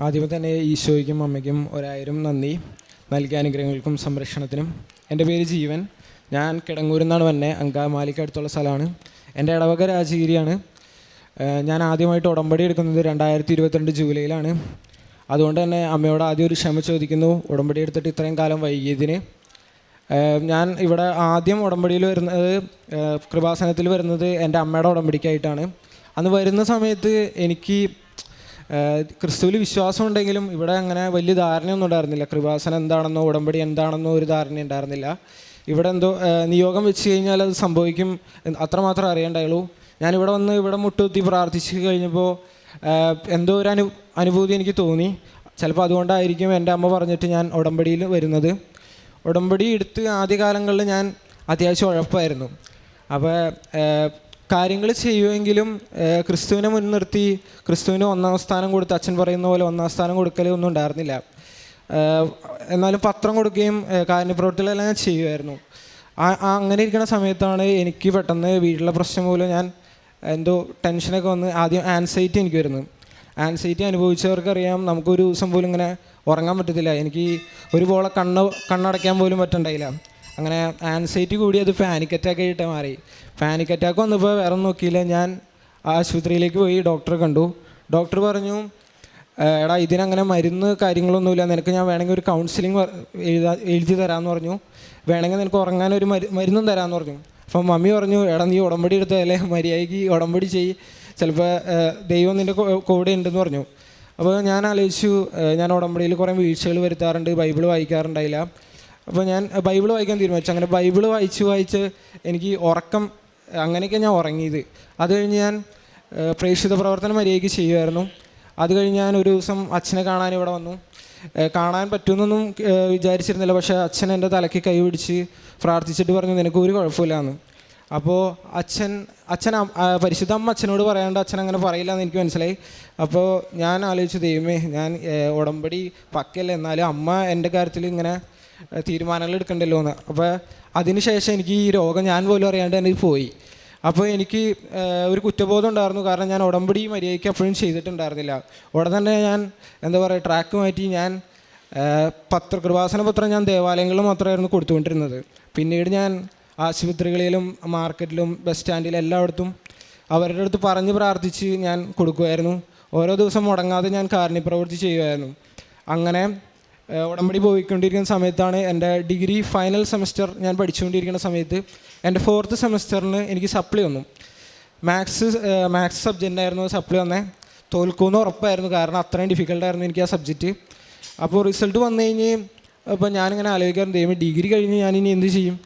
ആദ്യമേ തന്നെ ഈശോയ്ക്കും അമ്മയ്ക്കും ഒരായിരം നന്ദി. നൽകിയ അനുഗ്രഹങ്ങൾക്കും സംരക്ഷണത്തിനും. എന്റെ പേര് ജീവൻ. ഞാൻ കിടങ്ങൂരിൽ നിന്നാണ് വന്നെ. അങ്കാമാലിക്ക് അടുത്തുള്ള സ്ഥലമാണ്. എന്റെ ഇടവക രാജഗിരിയാണ്. ഞാൻ ആദ്യമായിട്ട് ഉടമ്പടി എടുക്കുന്നത് രണ്ടായിരത്തി ഇരുപത്തിരണ്ട് ജൂലൈയിലാണ്. അതുകൊണ്ട് തന്നെ അമ്മയോട് ആദ്യം ഒരു ക്ഷമ ചോദിക്കുന്നു. ഉടമ്പടി എടുത്തിട്ട് ഇത്രയും കാലം വൈകിയതിന്. ഞാൻ ഇവിടെ ആദ്യം ഉടമ്പടിയിൽ വരുന്നത് കൃപാസനത്തിൽ വരുന്നത് എന്റെ അമ്മയുടെ ഉടമ്പടിക്കായിട്ടാണ്. അന്ന് വരുന്ന സമയത്ത് എനിക്ക് ക്രിസ്തുവിൽ വിശ്വാസം ഉണ്ടെങ്കിലും ഇവിടെ അങ്ങനെ വലിയ ധാരണയൊന്നും ഉണ്ടായിരുന്നില്ല. കൃപാസനം എന്താണെന്നോ ഉടമ്പടി എന്താണെന്നോ ഒരു ധാരണ ഉണ്ടായിരുന്നില്ല. ഇവിടെ എന്തോ നിയോഗം വെച്ച് കഴിഞ്ഞാൽ അത് സംഭവിക്കും. അത്രമാത്രം അറിയണ്ടായുള്ളൂ. ഞാനിവിടെ വന്ന് ഇവിടെ മുട്ടുകുത്തി പ്രാർത്ഥിച്ച് കഴിഞ്ഞപ്പോൾ എന്തോ ഒരു അനു അനുഭൂതി എനിക്ക് തോന്നി. ചിലപ്പോൾ അതുകൊണ്ടായിരിക്കും എന്റെ അമ്മ പറഞ്ഞിട്ട് ഞാൻ ഉടമ്പടിയിൽ വരുന്നത്. ഉടമ്പടി എടുത്ത് ആദ്യകാലങ്ങളിൽ ഞാൻ അത്യാവശ്യം ഉഴപ്പായിരുന്നു. അപ്പോൾ കാര്യങ്ങൾ ചെയ്യുമെങ്കിലും ക്രിസ്തുവിനെ മുൻനിർത്തി ക്രിസ്തുവിന് ഒന്നാം സ്ഥാനം കൊടുത്ത് അച്ഛൻ പറയുന്ന പോലെ ഒന്നാം സ്ഥാനം കൊടുക്കലൊന്നും ഉണ്ടായിരുന്നില്ല. ഏഹ് എന്നാലും പത്രം കൊടുക്കുകയും ഏഹ് കാരുണ്യപ്രവർത്തികളെല്ലാം ഞാൻ ചെയ്യുമായിരുന്നു. അങ്ങനെ ഇരിക്കുന്ന സമയത്താണ് എനിക്ക് പെട്ടെന്ന് വീട്ടിലെ പ്രശ്നം മൂലം ഞാൻ എന്തോ ടെൻഷനൊക്കെ വന്ന് ആദ്യം ആൻസൈറ്റി എനിക്ക് വരുന്നു ആൻസൈറ്റി അനുഭവിച്ചവർക്കറിയാം നമുക്കൊരു ദിവസം പോലും ഇങ്ങനെ ഉറങ്ങാൻ പറ്റത്തില്ല. എനിക്ക് ഒരു പോളെ കണ്ണ് കണ്ണടയ്ക്കാൻ പോലും പറ്റണ്ടായില്ല. അങ്ങനെ ആൻസൈറ്റി കൂടി അത് പാനിക് അറ്റാക്ക് ആയിട്ട് മാറി. പാനിക് അറ്റാക്ക് വന്നപ്പോൾ വേറെ നോക്കിയില്ല. ഞാൻ ആശുപത്രിയിലേക്ക് പോയി ഡോക്ടറെ കണ്ടു. ഡോക്ടർ പറഞ്ഞു എടാ ഇതിനങ്ങനെ മരുന്ന് കാര്യങ്ങളൊന്നുമില്ല. നിനക്ക് ഞാൻ വേണമെങ്കിൽ ഒരു കൗൺസിലിംഗ് എഴുതാ എഴുതി തരാമെന്ന് പറഞ്ഞു. വേണമെങ്കിൽ നിനക്ക് ഉറങ്ങാൻ ഒരു മരു മരുന്നും തരാമെന്ന് പറഞ്ഞു. അപ്പം മമ്മി പറഞ്ഞു എടാ നീ ഉടമ്പടി എടുത്തതല്ലേ മര്യാദയ്ക്ക് ഉടമ്പടി ചെയ്യ്. ചിലപ്പോൾ ദൈവം നിന്റെ കൂടെ ഉണ്ടെന്ന് പറഞ്ഞു. അപ്പോൾ ഞാൻ ആലോചിച്ചു ഞാൻ ഉടമ്പടിയിൽ കുറേ വീഴ്ചകൾ വരുത്താറുണ്ട്. ബൈബിൾ വായിക്കാറുണ്ടായില്ല. അപ്പോൾ ഞാൻ ബൈബിൾ വായിക്കാൻ തീരുമാനിച്ചു. അങ്ങനെ ബൈബിൾ വായിച്ച് വായിച്ച് എനിക്ക് ഉറക്കം അങ്ങനെയൊക്കെ ഞാൻ ഉറങ്ങിയത്. അത് കഴിഞ്ഞ് ഞാൻ പ്രേക്ഷിത പ്രവർത്തനം മര്യാദയ്ക്ക് ചെയ്യുമായിരുന്നു. അത് കഴിഞ്ഞ് ഞാൻ ഒരു ദിവസം അച്ഛനെ കാണാൻ ഇവിടെ വന്നു. കാണാൻ പറ്റുമെന്നൊന്നും വിചാരിച്ചിരുന്നില്ല. പക്ഷേ അച്ഛൻ എന്റെ തലയ്ക്ക് കൈ പിടിച്ച് പ്രാർത്ഥിച്ചിട്ട് പറഞ്ഞു നിനക്ക് ഒരു കുഴപ്പമില്ലാന്ന്. അപ്പോൾ അച്ഛൻ അച്ഛൻ പരിശുദ്ധ അമ്മ അച്ഛനോട് പറയാണ്ട് അച്ഛൻ അങ്ങനെ പറയില്ല എന്ന് എനിക്ക് മനസ്സിലായി. അപ്പോൾ ഞാൻ ആലോചിച്ചു ദൈവമേ ഞാൻ ഉടമ്പടി പക്കല്ല എന്നാലും അമ്മ എന്റെ കാര്യത്തിൽ ഇങ്ങനെ തീരുമാനങ്ങൾ എടുക്കണ്ടല്ലോ എന്ന് അപ്പോൾ അതിനുശേഷം എനിക്ക് ഈ രോഗം ഞാൻ പോലും അറിയാണ്ട് തന്നെ പോയി. അപ്പോൾ എനിക്ക് ഒരു കുറ്റബോധം ഉണ്ടായിരുന്നു. കാരണം ഞാൻ ഉടമ്പടി മര്യാദയ്ക്ക് അപ്പോഴും ചെയ്തിട്ടുണ്ടായിരുന്നില്ല. ഉടൻ തന്നെ ഞാൻ എന്താ പറയുക ട്രാക്ക് മാറ്റി ഞാൻ പത്ര കൃപാസന പത്രം ഞാൻ ദേവാലയങ്ങളിൽ മാത്രമായിരുന്നു കൊടുത്തുകൊണ്ടിരുന്നത്. പിന്നീട് ഞാൻ ആശുപത്രികളിലും മാർക്കറ്റിലും ബസ് സ്റ്റാൻഡിലും എല്ലായിടത്തും അവരുടെ അടുത്ത് പറഞ്ഞ് പ്രാർത്ഥിച്ച് ഞാൻ കൊടുക്കുമായിരുന്നു ഓരോ ദിവസം മുടങ്ങാതെ ഞാൻ കാരുണ്യ പ്രവൃത്തി ചെയ്യുമായിരുന്നു അങ്ങനെ ഉടമ്പടി പോയിക്കൊണ്ടിരിക്കുന്ന സമയത്താണ് എന്റെ ഡിഗ്രി ഫൈനൽ സെമസ്റ്റർ ഞാൻ പഠിച്ചുകൊണ്ടിരിക്കുന്ന സമയത്ത് എന്റെ ഫോർത്ത് സെമസ്റ്ററിന് എനിക്ക് സപ്ലി വന്നു. മാത്സ് മാത്സ് സബ്ജക്റ്റ് ആയിരുന്നു സപ്ലി വന്നേ. തോൽക്കുമെന്ന് ഉറപ്പായിരുന്നു കാരണം അത്രയും ഡിഫിക്കൽട്ടായിരുന്നു എനിക്ക് ആ സബ്ജക്റ്റ് അപ്പോൾ റിസൾട്ട് വന്നു കഴിഞ്ഞ് അപ്പോൾ ഞാനിങ്ങനെ ആലോചിക്കാറുണ്ട് ദൈവം ഡിഗ്രി കഴിഞ്ഞ് ഞാനിനി എന്ത് ചെയ്യും?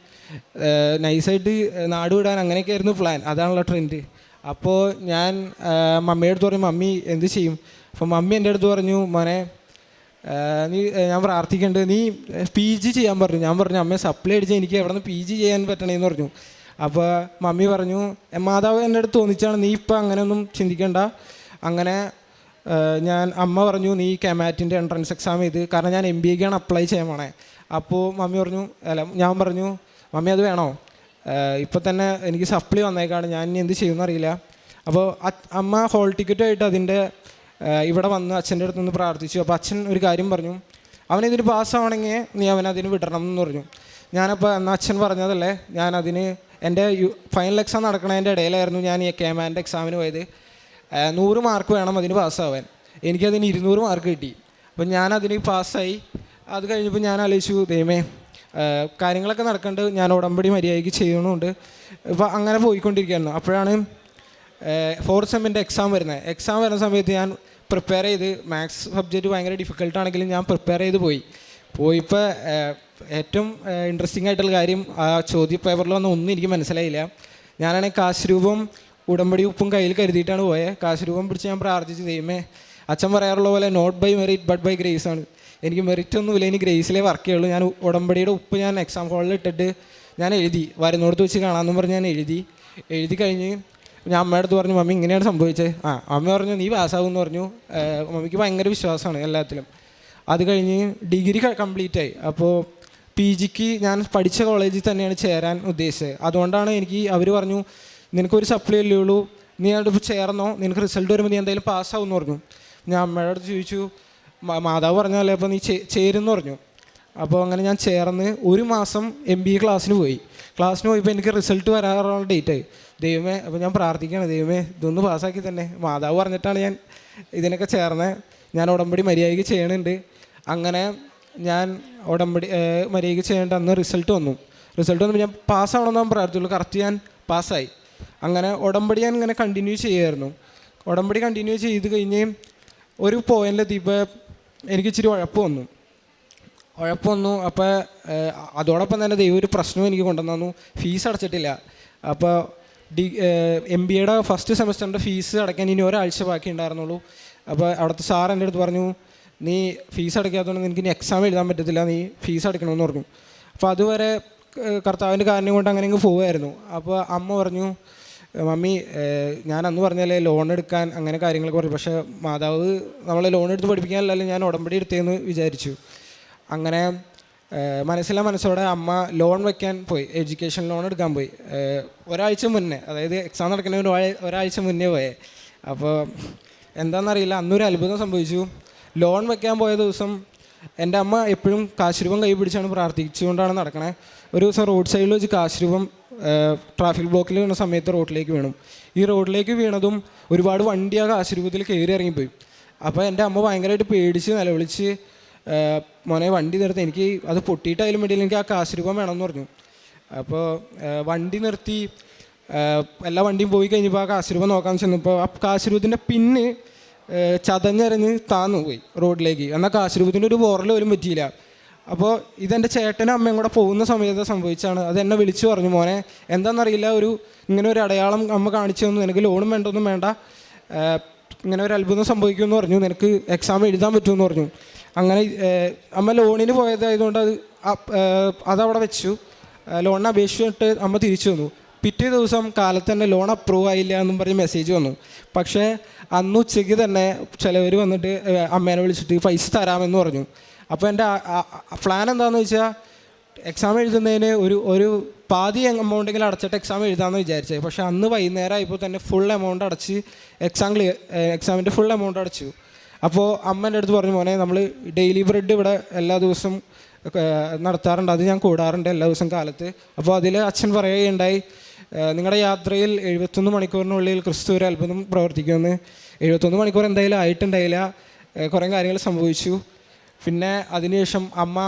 നൈസായിട്ട് നാട് വിടാൻ അങ്ങനെയൊക്കെ ആയിരുന്നു പ്ലാൻ അതാണല്ലോ ട്രെൻഡ് അപ്പോൾ ഞാൻ മമ്മിയുടെ അടുത്ത് പറഞ്ഞു മമ്മി എന്ത് ചെയ്യും? അപ്പോൾ മമ്മി എന്റെ അടുത്ത് പറഞ്ഞു മോനെ നീ ഞാൻ പ്രാർത്ഥിക്കേണ്ടത് നീ പി ജി ചെയ്യാൻ പറഞ്ഞു. ഞാൻ പറഞ്ഞു അമ്മയെ സപ്ലൈ അടിച്ച് എനിക്ക് എവിടെ നിന്ന് പി ജി ചെയ്യാൻ പറ്റണേന്ന് പറഞ്ഞു. അപ്പോൾ മമ്മി പറഞ്ഞു "എ, മാതാവ് എന്റെ അടുത്ത് തോന്നിച്ചാണ് നീ ഇപ്പം അങ്ങനെയൊന്നും ചിന്തിക്കേണ്ട. അങ്ങനെ ഞാൻ അമ്മ പറഞ്ഞു നീ കെമാറ്റിന്റെ എൻട്രൻസ് എക്സാം ചെയ്ത് കാരണം ഞാൻ എം ബി എക്കാണ് അപ്ലൈ ചെയ്യാൻ പോണേ. അപ്പോൾ മമ്മി പറഞ്ഞു അല്ല ഞാൻ പറഞ്ഞു മമ്മി അത് വേണോ? ഇപ്പം തന്നെ എനിക്ക് സപ്ലി വന്നേക്കാണ്. ഞാൻ എന്ത് ചെയ്യുമെന്ന് അറിയില്ല. അപ്പോൾ അമ്മ ഹോൾ ടിക്കറ്റായിട്ട് അതിന്റെ ഇവിടെ വന്ന് അച്ഛന്റെ അടുത്ത് നിന്ന് പ്രാർത്ഥിച്ചു. അപ്പോൾ അച്ഛൻ ഒരു കാര്യം പറഞ്ഞു. അവൻ ഇതിന് പാസ്സാവണമെങ്കിൽ നീ അവൻ അതിന് വിടണം എന്ന് പറഞ്ഞു. ഞാനപ്പോൾ എന്നാൽ അച്ഛൻ പറഞ്ഞതല്ലേ ഞാൻ അതിന് എന്റെ ഫൈനൽ എക്സാം നടക്കണതിന്റെ ഇടയിലായിരുന്നു ഞാൻ ഈ കേമാന്റെ എക്സാമിന് പോയത്. നൂറ് മാർക്ക് വേണം അതിന് പാസ്സാവാൻ. എനിക്കതിന് ഇരുന്നൂറ് മാർക്ക് കിട്ടി. അപ്പം ഞാനതിന് പാസ്സായി. അത് കഴിഞ്ഞപ്പോൾ ഞാൻ ആലോചിച്ചു ദൈവമേ കാര്യങ്ങളൊക്കെ നടക്കേണ്ടത് ഞാൻ ഉടമ്പടി മര്യാദയ്ക്ക് ചെയ്യണമുണ്ട്. ഇപ്പോൾ അങ്ങനെ പോയിക്കൊണ്ടിരിക്കുകയായിരുന്നു. അപ്പോഴാണ് ഫോർത്ത് സെമ്മിന്റെ എക്സാം വരുന്നത്. എക്സാം വരുന്ന സമയത്ത് ഞാൻ പ്രിപ്പയർ ചെയ്ത്. മാത്സ് സബ്ജക്റ്റ് ഭയങ്കര ഡിഫിക്കൽട്ട് ആണെങ്കിലും ഞാൻ പ്രിപ്പയർ ചെയ്ത് പോയി. പോയിപ്പോൾ ഏറ്റവും ഇൻട്രസ്റ്റിംഗ് ആയിട്ടുള്ള കാര്യം ആ ചോദ്യ പേപ്പറിൽ വന്ന ഒന്നും എനിക്ക് മനസ്സിലായില്ല. ഞാനാണെങ്കിൽ കാശുരൂപം ഉടമ്പടി ഉപ്പും കയ്യിൽ കരുതിയിട്ടാണ് പോയത് കാശുരൂപം പിടിച്ച് ഞാൻ പ്രാർത്ഥിച്ച് ദൈവമേ അച്ഛൻ പറയാറുള്ള പോലെ not by merit but by grace ആണ്. എനിക്ക് മെറിറ്റ് ഒന്നുമില്ല ഇനി ഗ്രേസിലേ വർക്ക് ചെയ്യുള്ളൂ. ഞാൻ ഉടമ്പടിയുടെ ഉപ്പ് ഞാൻ എക്സാം ഹോളിൽ ഇട്ടിട്ട് ഞാൻ എഴുതി. വരുന്നോടത്ത് വെച്ച് കാണാമെന്ന് പറഞ്ഞ് ഞാൻ എഴുതി. എഴുതി കഴിഞ്ഞ് ഞാൻ അമ്മയുടെ അടുത്ത് പറഞ്ഞു മമ്മി ഇങ്ങനെയാണ് സംഭവിച്ചത് ആ അമ്മ പറഞ്ഞു നീ പാസ്സാവും എന്ന് പറഞ്ഞു. മമ്മിക്ക് ഭയങ്കര വിശ്വാസമാണ് എല്ലാത്തിലും. അത് കഴിഞ്ഞ് ഡിഗ്രി കംപ്ലീറ്റ് ആയി. അപ്പോൾ പി ജിക്ക് ഞാൻ പഠിച്ച കോളേജിൽ തന്നെയാണ് ചേരാൻ ഉദ്ദേശിച്ചത്. അതുകൊണ്ടാണ് എനിക്ക് അവർ പറഞ്ഞു നിനക്കൊരു സപ്ലൈ അല്ലേ ഉള്ളൂ? നീ അവിടെ ചേർന്നോ? നിനക്ക് റിസൾട്ട് വരുമ്പോൾ നീ എന്തായാലും പാസ്സാവും എന്ന് പറഞ്ഞു. ഞാൻ അമ്മയുടെ അടുത്ത് ചോദിച്ചു മാതാവ് പറഞ്ഞല്ലേ അപ്പോൾ നീ ചേരുന്നു പറഞ്ഞു. അപ്പോൾ അങ്ങനെ ഞാൻ ചേർന്ന് ഒരു മാസം എം ബി എ ക്ലാസ്സിന് പോയി. ക്ലാസ്സിന് പോയപ്പോൾ എനിക്ക് റിസൾട്ട് വരാറുള്ള ഡേറ്റ് ആയി. ദൈവമേ അപ്പോൾ ഞാൻ പ്രാർത്ഥിക്കുകയാണ് ദൈവമേ ഇതൊന്ന് പാസ്സാക്കി തന്നെ. മാതാവ് പറഞ്ഞിട്ടാണ് ഞാൻ ഇതിനൊക്കെ ചേർന്നത് ഞാൻ ഉടമ്പടി മര്യാദയ്ക്ക് ചെയ്യണുണ്ട്. അങ്ങനെ ഞാൻ ഉടമ്പടി മര്യാദയ്ക്ക് ചെയ്യേണ്ട അന്ന് റിസൾട്ട് വന്നു. റിസൾട്ട് വന്നപ്പോൾ ഞാൻ പാസ്സാവണമെന്ന് ഞാൻ പ്രാർത്ഥിച്ചുള്ളൂ. കറക്റ്റ് ഞാൻ പാസ്സായി. അങ്ങനെ ഉടമ്പടി ഞാൻ ഇങ്ങനെ കണ്ടിന്യൂ ചെയ്യുമായിരുന്നു ഉടമ്പടി കണ്ടിന്യൂ ചെയ്ത് കഴിഞ്ഞ് ഒരു പോയിന്റിലെത്തിയപ്പോൾ എനിക്ക് ഇച്ചിരി ഉഴപ്പ് വന്നു. ഉഴപ്പ് വന്നു. അപ്പോൾ അതോടൊപ്പം തന്നെ ദൈവം ഒരു പ്രശ്നവും എനിക്ക് കൊണ്ടുവന്നു. ഫീസ് അടച്ചിട്ടില്ല. അപ്പോൾ ഡി എം ബി എയുടെ ഫസ്റ്റ് സെമസ്റ്ററിന്റെ ഫീസ് അടയ്ക്കാൻ ഇനി ഒരാഴ്ച ബാക്കി ഉണ്ടായിരുന്നുള്ളൂ. അപ്പോൾ അവിടുത്തെ സാർ എന്റെ അടുത്ത് പറഞ്ഞു നീ ഫീസ് അടയ്ക്കാത്തതുകൊണ്ട് നിനക്ക് ഇനി എക്സാം എഴുതാൻ പറ്റത്തില്ല നീ ഫീസ് അടയ്ക്കണമെന്ന് പറഞ്ഞു. അപ്പോൾ അതുവരെ കർത്താവിന്റെ കാരണം കൊണ്ട് അങ്ങനെ അങ്ങ് പോവുമായിരുന്നു. അപ്പോൾ അമ്മ പറഞ്ഞു മമ്മി ഞാൻ അന്ന് പറഞ്ഞല്ലേ ലോൺ എടുക്കാൻ അങ്ങനെ കാര്യങ്ങളൊക്കെ പറഞ്ഞു. പക്ഷേ മാതാവ് നമ്മളെ ലോൺ എടുത്ത് പഠിപ്പിക്കാനല്ലല്ലോ ഞാൻ ഉടമ്പടി എടുത്തേന്ന് വിചാരിച്ചു. അങ്ങനെ മനസ്സിലെ മനസ്സോടെ അമ്മ ലോൺ വെക്കാൻ പോയി. എഡ്യൂക്കേഷൻ ലോൺ എടുക്കാൻ പോയി. ഒരാഴ്ച മുന്നേ അതായത് എക്സാം നടക്കുന്ന ഒരു ഒരാഴ്ച മുന്നേ പോയേ. അപ്പോൾ എന്താണെന്നറിയില്ല അന്നൊരു അത്ഭുതം സംഭവിച്ചു. ലോൺ വെക്കാൻ പോയ ദിവസം എന്റെ അമ്മ എപ്പോഴും കാശുരൂപം കൈ പിടിച്ചാണ് പ്രാർത്ഥിച്ചുകൊണ്ടാണ് നടക്കണേ. ഒരു ദിവസം റോഡ് സൈഡിൽ വെച്ച് കാശുരൂപം ട്രാഫിക് ബ്ലോക്കിൽ വീണ സമയത്ത് റോഡിലേക്ക് വീണു. ഈ റോഡിലേക്ക് വീണതും ഒരുപാട് വണ്ടി ആ കാശുരൂപത്തിൽ കയറി ഇറങ്ങിപ്പോയി. അപ്പോൾ എന്റെ അമ്മ ഭയങ്കരമായിട്ട് പേടിച്ച് നിലവിളിച്ച് മോനെ വണ്ടി നിർത്തി. എനിക്ക് അത് പൊട്ടിയിട്ടായാലും വേണ്ടിയില്ല. എനിക്ക് ആ കാശ് രൂപം വേണമെന്ന് പറഞ്ഞു. അപ്പോൾ വണ്ടി നിർത്തി. എല്ലാ വണ്ടിയും പോയി കഴിഞ്ഞപ്പോൾ ആ കാശ് രൂപ നോക്കാൻ ചെന്നപ്പോൾ ആ കാശുരൂപത്തിന്റെ പിന്ന് ഏഹ്, ചതഞ്ഞരഞ്ഞ് താന്നു പോയി റോഡിലേക്ക്. എന്നാൽ കാശ് രൂപത്തിന്റെ ഒരു ബോറൽ പോലും പറ്റിയില്ല. അപ്പോൾ ഇതെന്റെ ചേട്ടനും അമ്മയും കൂടെ പോകുന്ന സമയത്ത് സംഭവിച്ചാണ്. അത് എന്നെ വിളിച്ചു പറഞ്ഞു മോനെ എന്താണെന്നറിയില്ല ഒരു ഇങ്ങനെ ഒരു അടയാളം അമ്മ കാണിച്ചു തന്നു. എനിക്ക് ലോണും വേണ്ട? ഒന്നും വേണ്ട. ഇങ്ങനെ ഒരു അത്ഭുതം സംഭവിക്കുമെന്ന് പറഞ്ഞു. നിനക്ക് എക്സാം എഴുതാൻ പറ്റുമെന്ന് പറഞ്ഞു. അങ്ങനെ അമ്മ ലോണിന് പോയതായതുകൊണ്ട് അത് അതവിടെ വെച്ചു. ലോണിന് അപേക്ഷിച്ചിട്ട് അമ്മ തിരിച്ചു വന്നു. പിറ്റേ ദിവസം കാലത്ത് തന്നെ ലോൺ അപ്രൂവ് ആയില്ല എന്നും പറഞ്ഞ് മെസ്സേജ് വന്നു. പക്ഷേ അന്ന് ഉച്ചയ്ക്ക് തന്നെ ചിലവർ വന്നിട്ട് അമ്മേനെ വിളിച്ചിട്ട് പൈസ തരാമെന്ന് പറഞ്ഞു. അപ്പോൾ എന്റെ പ്ലാൻ എന്താണെന്ന് വെച്ചാൽ എക്സാം എഴുതുന്നതിന് ഒരു ഒരു പാതി എമൗണ്ടെങ്കിലും അടച്ചിട്ട് എക്സാം എഴുതാമെന്ന് വിചാരിച്ചത് പക്ഷേ അന്ന് വൈകുന്നേരം ആയപ്പോൾ തന്നെ ഫുൾ എമൗണ്ട് അടച്ച് എക്സാം ക്ലിയർ എക്സാമിന്റെ ഫുൾ എമൗണ്ട് അടച്ചു. അപ്പോൾ അമ്മ എന്റെ അടുത്ത് പറഞ്ഞു മോനെ നമ്മൾ ഡെയിലി ബ്രെഡ് ഇവിടെ എല്ലാ ദിവസവും നടത്താറുണ്ട്. അത് ഞാൻ കൂടാറുണ്ട് എല്ലാ ദിവസം കാലത്ത്. അപ്പോൾ അതിൽ അച്ഛൻ പറയുകയുണ്ടായി നിങ്ങളുടെ യാത്രയിൽ എഴുപത്തൊന്ന് മണിക്കൂറിനുള്ളിൽ ക്രിസ്തു ഒരു അത്ഭുതം പ്രവർത്തിക്കുമെന്ന്. എഴുപത്തൊന്ന് മണിക്കൂർ എന്തായാലും ആയിട്ടുണ്ടായില്ല. കുറേ കാര്യങ്ങൾ സംഭവിച്ചു. പിന്നെ അതിനുശേഷം അമ്മ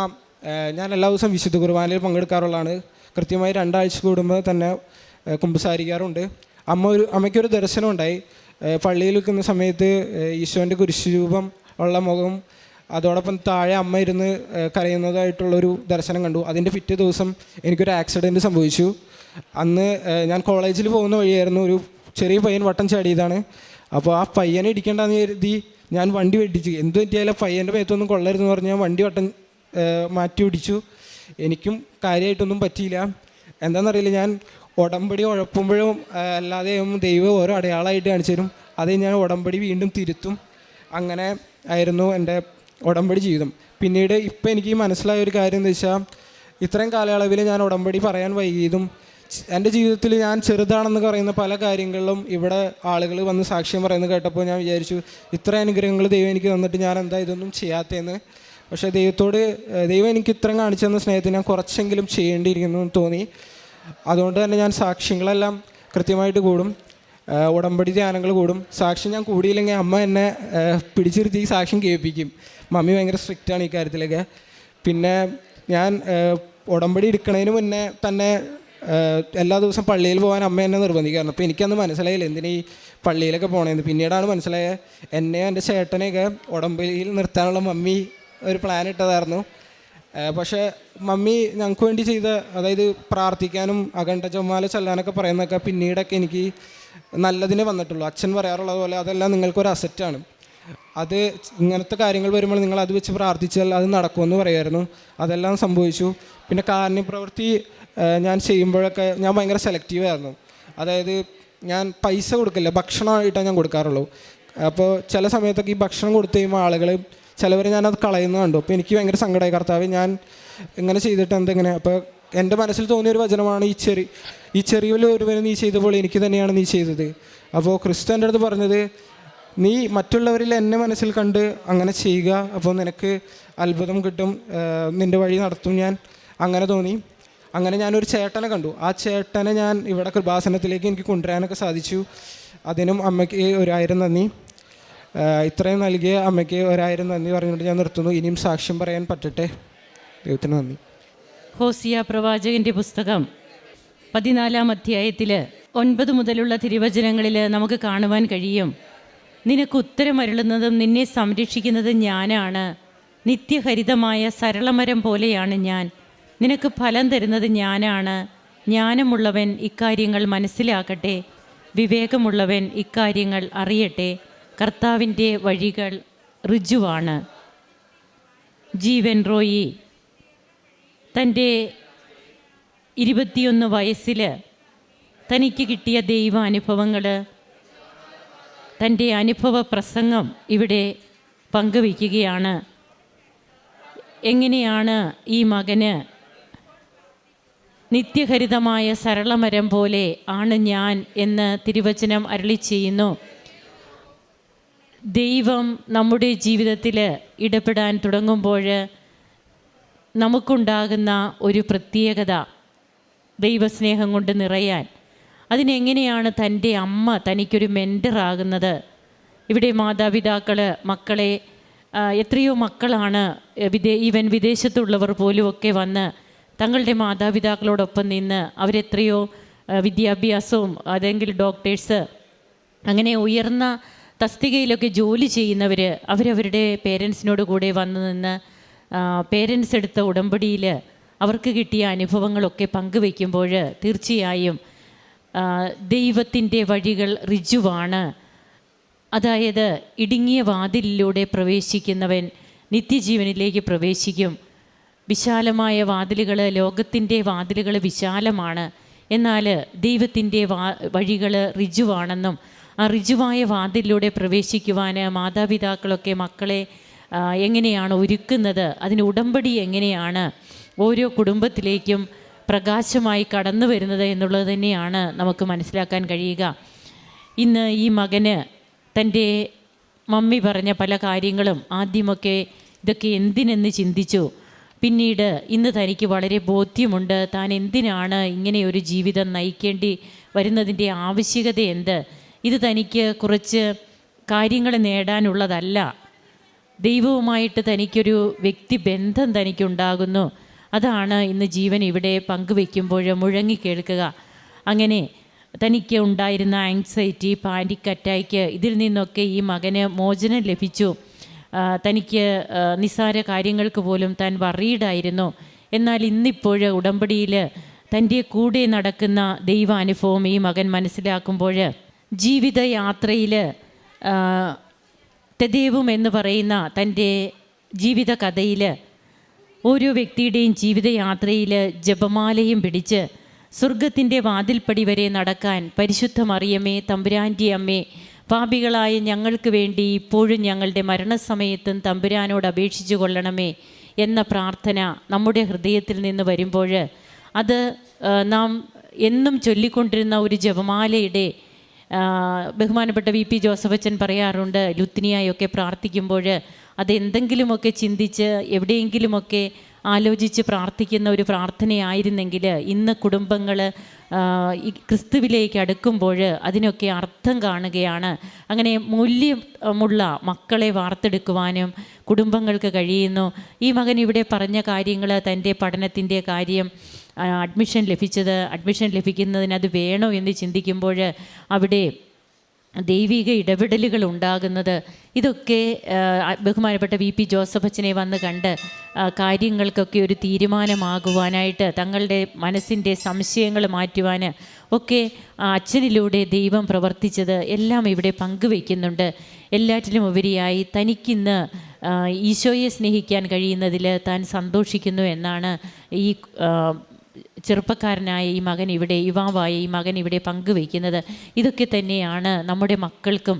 ഞാൻ എല്ലാ ദിവസവും വിശുദ്ധ കുർബാനയിൽ പങ്കെടുക്കാറുള്ളതാണ്. കൃത്യമായി രണ്ടാഴ്ച കൂടുമ്പോൾ തന്നെ കുമ്പസാരിക്കാറുണ്ട്. അമ്മ ഒരു അമ്മയ്ക്കൊരു ദർശനം ഉണ്ടായി പള്ളിയിൽ നിൽക്കുന്ന സമയത്ത് ഈശോന്റെ കുരിശുരൂപം ഉള്ള മുഖം അതോടൊപ്പം താഴെ അമ്മ ഇരുന്ന് കരയുന്നതായിട്ടുള്ളൊരു ദർശനം കണ്ടു. അതിന്റെ പിറ്റേ ദിവസം എനിക്കൊരു ആക്സിഡന്റ് സംഭവിച്ചു. അന്ന് ഞാൻ കോളേജിൽ പോകുന്ന വഴിയായിരുന്നു. ഒരു ചെറിയ പയ്യൻ വട്ടം ചാടിയതാണ്. അപ്പോൾ ആ പയ്യനെ ഇടിക്കേണ്ടെന്ന് കരുതി ഞാൻ വണ്ടി വെട്ടിച്ചു. എന്ത് പറ്റിയാലും പയ്യന്റെ മേത്തൊന്നും കൊള്ളരുതെന്ന് പറഞ്ഞ് ഞാൻ വണ്ടി വട്ടം മാറ്റി പിടിച്ചു എനിക്കും കാര്യമായിട്ടൊന്നും പറ്റിയില്ല. എന്താണെന്നറിയില്ല ഞാൻ ഉടമ്പടി ഉഴപ്പുമ്പോഴും അല്ലാതെയും ദൈവം ഓരോ അടയാളമായിട്ട് കാണിച്ചു തരും. അത് ഞാൻ ഉടമ്പടി വീണ്ടും തിരുത്തും. അങ്ങനെ ആയിരുന്നു എന്റെ ഉടമ്പടി ജീവിതം. പിന്നീട് ഇപ്പം എനിക്ക് മനസ്സിലായ ഒരു കാര്യം എന്താ വെച്ചാൽ ഇത്രയും കാലയളവിൽ ഞാൻ ഉടമ്പടി പറയാൻ വൈകിയതും എന്റെ ജീവിതത്തിൽ ഞാൻ ചെറുതാണെന്ന് പറയുന്ന പല കാര്യങ്ങളിലും ഇവിടെ ആളുകൾ വന്ന് സാക്ഷ്യം പറയുന്നത് കേട്ടപ്പോൾ ഞാൻ വിചാരിച്ചു ഇത്ര അനുഗ്രഹങ്ങൾ ദൈവം എനിക്ക് തന്നിട്ട് ഞാൻ എന്താ ഇതൊന്നും ചെയ്യാത്തതെന്ന് പക്ഷേ ദൈവത്തോട് ദൈവം എനിക്ക് ഇത്രയും കാണിച്ചു തന്ന സ്നേഹത്തിന് ഞാൻ കുറച്ചെങ്കിലും ചെയ്യേണ്ടിയിരിക്കുന്നു എന്ന് തോന്നി. അതുകൊണ്ട് തന്നെ ഞാൻ സാക്ഷ്യങ്ങളെല്ലാം കൃത്യമായിട്ട് കൂടും. ഉടമ്പടി ധ്യാനങ്ങൾ കൂടും. സാക്ഷ്യം ഞാൻ കൂടിയില്ലെങ്കിൽ അമ്മ എന്നെ പിടിച്ചിരുത്തി സാക്ഷ്യം കേൾപ്പിക്കും. മമ്മി ഭയങ്കര സ്ട്രിക്റ്റാണ് ഈ കാര്യത്തിലൊക്കെ. പിന്നെ ഞാൻ ഉടമ്പടി എടുക്കുന്നതിന് മുന്നേ തന്നെ എല്ലാ ദിവസം പള്ളിയിൽ പോകാൻ അമ്മ എന്നെ നിർബന്ധിക്കാറുണ്ട് അപ്പോൾ എനിക്കന്ന് മനസ്സിലായില്ല എന്തിനാ ഈ പള്ളിയിലൊക്കെ പോകണേന്ന് പിന്നീടാണ് മനസ്സിലായത് എന്നെയും എന്റെ ചേട്ടനെയൊക്കെ ഉടമ്പടിയിൽ നിർത്താനുള്ള മമ്മി ഒരു പ്ലാൻ ഇട്ടതായിരുന്നു. പക്ഷേ മമ്മി ഞങ്ങൾക്ക് വേണ്ടി ചെയ്ത അതായത് പ്രാർത്ഥിക്കാനും അഖണ്ഡ ചൊമ്മാല ചെല്ലാനൊക്കെ പറയുന്നതൊക്കെ പിന്നീടൊക്കെ എനിക്ക് നല്ലതിന് വന്നിട്ടുള്ളൂ. അച്ഛൻ പറയാറുള്ളത് പോലെ അതെല്ലാം നിങ്ങൾക്കൊരു അസറ്റാണ് അത് ഇങ്ങനത്തെ കാര്യങ്ങൾ വരുമ്പോൾ നിങ്ങൾ അത് വെച്ച് പ്രാർത്ഥിച്ചാൽ അത് നടക്കുമെന്ന് പറയുമായിരുന്നു അതെല്ലാം സംഭവിച്ചു. പിന്നെ കാരുണ്യപ്രവൃത്തി ഞാൻ ചെയ്യുമ്പോഴൊക്കെ ഞാൻ ഭയങ്കര സെലക്റ്റീവായിരുന്നു അതായത് ഞാൻ പൈസ കൊടുക്കില്ല ഭക്ഷണമായിട്ടാണ് ഞാൻ കൊടുക്കാറുള്ളൂ. അപ്പോൾ ചില സമയത്തൊക്കെ ഈ ഭക്ഷണം കൊടുത്തു കഴിയുമ്പോൾ ആളുകൾ ചിലവർ ഞാനത് കളയുന്നത് കണ്ടു. അപ്പോൾ എനിക്ക് ഭയങ്കര സങ്കടമായി കർത്താവ് ഞാൻ ഇങ്ങനെ ചെയ്തിട്ട് എന്തെങ്ങനെ? അപ്പോൾ എന്റെ മനസ്സിൽ തോന്നിയ ഒരു വചനമാണ് ഈ ചെറി ഈ ചെറിയ ഒരുവന് നീ ചെയ്തപ്പോൾ എനിക്ക് തന്നെയാണ് നീ ചെയ്തത്. അപ്പോൾ ക്രിസ്തു എന്റെ അടുത്ത് പറഞ്ഞത് നീ മറ്റുള്ളവരിൽ എന്നെ മനസ്സിൽ കണ്ട് അങ്ങനെ ചെയ്യുക. അപ്പോൾ നിനക്ക് അത്ഭുതം കിട്ടും. നിന്റെ വഴി നടത്തും ഞാൻ. അങ്ങനെ തോന്നി. അങ്ങനെ ഞാനൊരു ചേട്ടനെ കണ്ടു. ആ ചേട്ടനെ ഞാൻ ഇവിടെ കൃപാസനത്തിലേക്ക് എനിക്ക് കൊണ്ടുവരാനൊക്കെ സാധിച്ചു. അതിനും അമ്മയ്ക്ക് ഒരായിരം നന്ദി. ഇത്രയും നൽകിയ അമ്മയ്ക്ക് ഒരായിരം നന്ദി പറഞ്ഞുകൊണ്ട് ഞാൻ നിർത്തുന്നു. ഇനിയും സാക്ഷ്യം പറയാൻ പറ്റട്ടെ? ദൈവത്തിന് നന്ദി. ഹോസിയ പ്രവാചകന്റെ പുസ്തകം പതിനാലാം അധ്യായത്തിൽ ഒൻപത് മുതലുള്ള തിരുവചനങ്ങളിൽ നമുക്ക് കാണുവാൻ കഴിയും. നിനക്ക് ഉത്തരമരുളുന്നതും നിന്നെ സംരക്ഷിക്കുന്നതും ഞാനാണ്. നിത്യഹരിതമായ സരളമരം പോലെയാണ് ഞാൻ. നിനക്ക് ഫലം തരുന്നത് ഞാനാണ്. ജ്ഞാനമുള്ളവൻ ഇക്കാര്യങ്ങൾ മനസ്സിലാക്കട്ടെ. വിവേകമുള്ളവൻ ഇക്കാര്യങ്ങൾ അറിയട്ടെ. കർത്താവിന്റെ വഴികൾ ഋജുവാണ്. ജീവൻ റോയി തന്റെ ഇരുപത്തിയൊന്ന് വയസ്സിൽ തനിക്ക് കിട്ടിയ ദൈവാനുഭവങ്ങൾ തന്റെ അനുഭവ പ്രസംഗം ഇവിടെ പങ്കുവയ്ക്കുകയാണ്. എങ്ങനെയാണ് ഈ മകന് നിത്യഹരിതമായ സരളമരം പോലെ ആണ് ഞാൻ എന്ന് തിരുവചനം അരളി ചെയ്യുന്നു. ദൈവം നമ്മുടെ ജീവിതത്തിൽ ഇടപെടാൻ തുടങ്ങുമ്പോൾ നമുക്കുണ്ടാകുന്ന ഒരു പ്രത്യേകത ദൈവസ്നേഹം കൊണ്ട് നിറയാൻ. അതിനെങ്ങനെയാണ് തന്റെ അമ്മ തനിക്കൊരു മെന്ററാകുന്നത് ഇവിടെ മാതാപിതാക്കൾ മക്കളെ എത്രയോ മക്കളാണ് വിദേ ഈവൻ വിദേശത്തുള്ളവർ പോലും ഒക്കെ വന്ന് തങ്ങളുടെ മാതാപിതാക്കളോടൊപ്പം നിന്ന് അവരെത്രയോ വിദ്യാഭ്യാസവും അതെങ്കിൽ ഡോക്ടേഴ്സ് അങ്ങനെ ഉയർന്ന തസ്തികയിലൊക്കെ ജോലി ചെയ്യുന്നവർ അവരവരുടെ പേരൻസിനോട് കൂടെ വന്നു നിന്ന് പേരൻസ് എടുത്ത ഉടമ്പടിയിൽ അവർക്ക് കിട്ടിയ അനുഭവങ്ങളൊക്കെ പങ്കുവെക്കുമ്പോൾ തീർച്ചയായും ദൈവത്തിന്റെ വഴികൾ ഋജുവാണ് അതായത് ഇടുങ്ങിയ വാതിലിലൂടെ പ്രവേശിക്കുന്നവൻ നിത്യജീവനിലേക്ക് പ്രവേശിക്കും. വിശാലമായ വാതിലുകൾ ലോകത്തിന്റെ വാതിലുകൾ വിശാലമാണ്. എന്നാൽ ദൈവത്തിന്റെ വാ വഴികൾ ഋജുവാണെന്നും ആ ഋജുവായ വാതിലിലൂടെ പ്രവേശിക്കുവാൻ മാതാപിതാക്കളൊക്കെ മക്കളെ എങ്ങനെയാണ് ഒരുക്കുന്നത്? അതിന് ഉടമ്പടി എങ്ങനെയാണ് ഓരോ കുടുംബത്തിലേക്കും പ്രകാശമായി കടന്നു വരുന്നത് എന്നുള്ളത് തന്നെയാണ് നമുക്ക് മനസ്സിലാക്കാൻ കഴിയുക. ഇന്ന് ഈ മകന് തന്റെ മമ്മി പറഞ്ഞ പല കാര്യങ്ങളും ആദ്യമൊക്കെ ഇതൊക്കെ എന്തിനെന്ന് ചിന്തിച്ചു? പിന്നീട് ഇന്ന് തനിക്ക് വളരെ ബോധ്യമുണ്ട്. താൻ എന്തിനാണ് ഇങ്ങനെ ഒരു ജീവിതം നയിക്കേണ്ടി വരുന്നതിന്റെ ആവശ്യകത എന്ത്? ഇത് തനിക്ക് കുറച്ച് കാര്യങ്ങൾ നേടാനുള്ളതല്ല. ദൈവവുമായിട്ട് തനിക്കൊരു വ്യക്തിബന്ധം തനിക്കുണ്ടാകുന്നു. അതാണ് ഇന്ന് ജീവൻ ഇവിടെ പങ്കുവെക്കുമ്പോൾ മുഴങ്ങി കേൾക്കുക. അങ്ങനെ തനിക്ക് ഉണ്ടായിരുന്ന ആങ്സൈറ്റി പാനിക് അറ്റാക്ക് ഇതിൽ നിന്നൊക്കെ ഈ മകന് മോചനം ലഭിച്ചു. തനിക്ക് നിസ്സാര കാര്യങ്ങൾക്ക് പോലും താൻ വറീഡായിരുന്നു എന്നാൽ ഇന്നിപ്പോൾ ഉടമ്പടിയിൽ തന്റെ കൂടെ നടക്കുന്ന ദൈവാനുഭവം ഈ മകൻ മനസ്സിലാക്കുമ്പോൾ ജീവിതയാത്രയിൽ തെദേവും എന്ന് പറയുന്ന തന്റെ ജീവിത കഥയിൽ ഓരോ വ്യക്തിയുടെയും ജീവിതയാത്രയിൽ ജപമാലയും പിടിച്ച് സ്വർഗത്തിന്റെ വാതിൽപ്പടി വരെ നടക്കാൻ പരിശുദ്ധ മറിയമേ തമ്പുരാന്റെ അമ്മേ പാപികളായ ഞങ്ങൾക്ക് വേണ്ടി ഇപ്പോഴും ഞങ്ങളുടെ മരണസമയത്തും തമ്പുരാനോട് അപേക്ഷിച്ചു കൊള്ളണമേ എന്ന പ്രാർത്ഥന നമ്മുടെ ഹൃദയത്തിൽ നിന്ന് വരുമ്പോൾ അത് നാം എന്നും ചൊല്ലിക്കൊണ്ടിരുന്ന ഒരു ജപമാലയുടെ ബഹുമാനപ്പെട്ട വി പി ജോസഫച്ചൻ പറയാറുണ്ട് ലുത്തിനിയായൊക്കെ പ്രാർത്ഥിക്കുമ്പോൾ അതെന്തെങ്കിലുമൊക്കെ ചിന്തിച്ച് എവിടെയെങ്കിലുമൊക്കെ ആലോചിച്ച് പ്രാർത്ഥിക്കുന്ന ഒരു പ്രാർത്ഥനയായിരുന്നെങ്കിൽ ഇന്ന് കുടുംബങ്ങൾ ഈ ക്രിസ്തുവിലേക്ക് അടുക്കുമ്പോൾ അതിനൊക്കെ അർത്ഥം കാണുകയാണ്. അങ്ങനെ മൂല്യമുള്ള മക്കളെ വാർത്തെടുക്കുവാനും കുടുംബങ്ങൾക്ക് കഴിയുന്നു. ഈ മകൻ ഇവിടെ പറഞ്ഞ കാര്യങ്ങൾ തന്റെ പഠനത്തിന്റെ കാര്യം അഡ്മിഷൻ ലഭിച്ചത് അഡ്മിഷൻ ലഭിക്കുന്നതിന് അത് വേണോ എന്ന് ചിന്തിക്കുമ്പോൾ അവിടെ ദൈവിക ഇടപെടലുകൾ ഉണ്ടാകുന്നത്. ഇതൊക്കെ ബഹുമാനപ്പെട്ട വി പി ജോസഫ് അച്ഛനെ വന്ന് കണ്ട് കാര്യങ്ങൾക്കൊക്കെ ഒരു തീരുമാനമാകുവാനായിട്ട് തങ്ങളുടെ മനസ്സിന്റെ സംശയങ്ങൾ മാറ്റുവാൻ ഒക്കെ അച്ഛനിലൂടെ ദൈവം പ്രവർത്തിച്ചത് എല്ലാം ഇവിടെ പങ്കുവയ്ക്കുന്നുണ്ട്. എല്ലാറ്റിലും ഉപരിയായി തനിക്കിന്ന് ഈശോയെ സ്നേഹിക്കാൻ കഴിയുന്നതിൽ താൻ സന്തോഷിക്കുന്നു എന്നാണ് ഈ ചെറുപ്പക്കാരനായ ഈ മകൻ ഇവിടെ യുവാവായ ഈ മകൻ ഇവിടെ പങ്കുവയ്ക്കുന്നത്. ഇതൊക്കെ തന്നെയാണ് നമ്മുടെ മക്കൾക്കും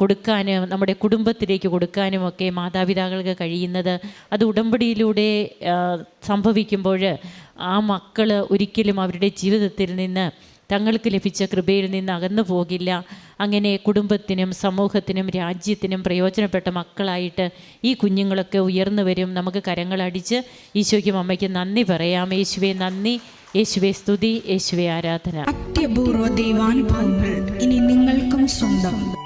കൊടുക്കാനും നമ്മുടെ കുടുംബത്തിലേക്ക് കൊടുക്കാനും ഒക്കെ മാതാപിതാക്കൾക്ക് കഴിയുന്നത്. അത് ഉടമ്പടിയിലൂടെ സംഭവിക്കുമ്പോൾ ആ മക്കൾ ഒരിക്കലും അവരുടെ ജീവിതത്തിൽ നിന്ന് തങ്ങൾക്ക് ലഭിച്ച കൃപയിൽ നിന്ന് അകന്നു പോകില്ല. അങ്ങനെ കുടുംബത്തിനും സമൂഹത്തിനും രാജ്യത്തിനും പ്രയോജനപ്പെട്ട മക്കളായിട്ട് ഈ കുഞ്ഞുങ്ങളൊക്കെ ഉയർന്നു വരും. നമുക്ക് കരങ്ങളടിച്ച് ഈശോയ്ക്കും അമ്മയ്ക്കും നന്ദി പറയാം. യേശുവെ നന്ദി. യേശുവെ സ്തുതി. യേശുവെ ആരാധന. അത്യപൂർവ ദൈവാനുഭവങ്ങൾ ഇനി നിങ്ങൾക്കും സ്വന്തം.